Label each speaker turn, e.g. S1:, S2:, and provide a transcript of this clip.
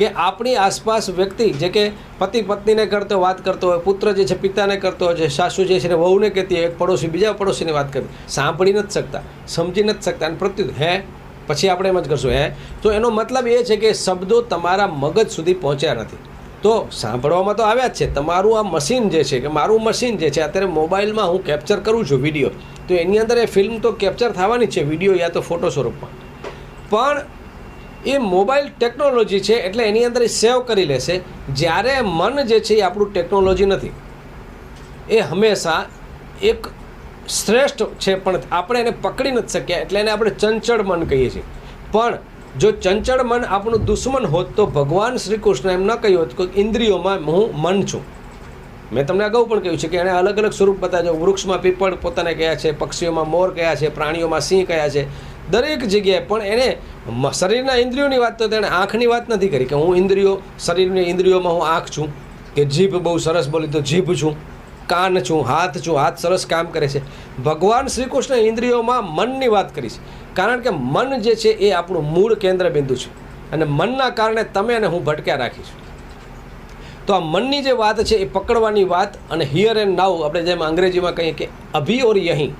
S1: કે આપણી આસપાસ વ્યક્તિ, જે કે પતિ પત્નીને કરતો વાત કરતો હોય, પુત્ર જે છે, પિતાને કરતો હોય છે સાસુ જે છે વહુને કહેતી હોય, એક પડોશી, બીજા પડોશીની વાત કરતી સાંભળી નથી શકતા, સમજી નથી શકતા, અને પ્રત્યુત, હે? પછી આપણે એમ જ કરશું, હે? તો એનો મતલબ એ છે કે શબ્દો તમારા મગજ સુધી પહોંચ્યા નથી. તો સાંભળવામાં તો આવ્યા જ છે, તમારું આ મશીન જે છે, કે મારું મશીન જે છે, અત્યારે મોબાઈલમાં હું કેપ્ચર કરું છું વીડિયો. તો એની અંદર એ ફિલ્મ તો કેપ્ચર થવાની છે, વીડિયો યા તો ફોટો સ્વરૂપમાં. પણ એ મોબાઈલ ટેકનોલોજી છે એટલે એની અંદર એ સેવ કરી લેશે. જ્યારે મન જે છે એ આપણું ટેકનોલોજી નથી. એ હંમેશા એક શ્રેષ્ઠ છે, પણ આપણે એને પકડી નથી શક્યા એટલે એને આપણે ચંચળ મન કહીએ છીએ. પણ જો ચંચળ મન આપણું દુશ્મન હોત તો ભગવાન શ્રી કૃષ્ણ એમ ન કહ્યું હોત કે ઇન્દ્રિયોમાં હું મન છું. મેં તમને અગાઉ પણ કહ્યું છે કે એણે અલગ અલગ સ્વરૂપ બતાવ્યો વૃક્ષમાં પીપળ પોતાને કયા છે, પક્ષીઓમાં મોર કયા છે, પ્રાણીઓમાં સિંહ કયા છે. દરેક જગ્યાએ પણ એણે શરીરના ઇન્દ્રિયોની વાત તો તેણે આંખની વાત નથી કરી કે હું ઇન્દ્રિયો, શરીરની ઇન્દ્રિયોમાં હું આંખ છું, કે જીભ બહુ સરસ બોલી તો જીભ છું, કાન છું, હાથ છું, હાથ સરસ કામ કરે છે. ભગવાન શ્રી કૃષ્ણ ઇન્દ્રિયોમાં મનની વાત કરી છે. કારણ કે મન જે છે એ આપણું મૂળ કેન્દ્ર બિંદુ છે. અને મનના કારણે તમે અને હું ભટક્યા રાખીશ તો આ મનની જે વાત છે એ પકડવાની વાત અને હિયર એન્ડ નાવ આપણે જેમ અંગ્રેજીમાં કહીએ કે અભી ઓર યહીં.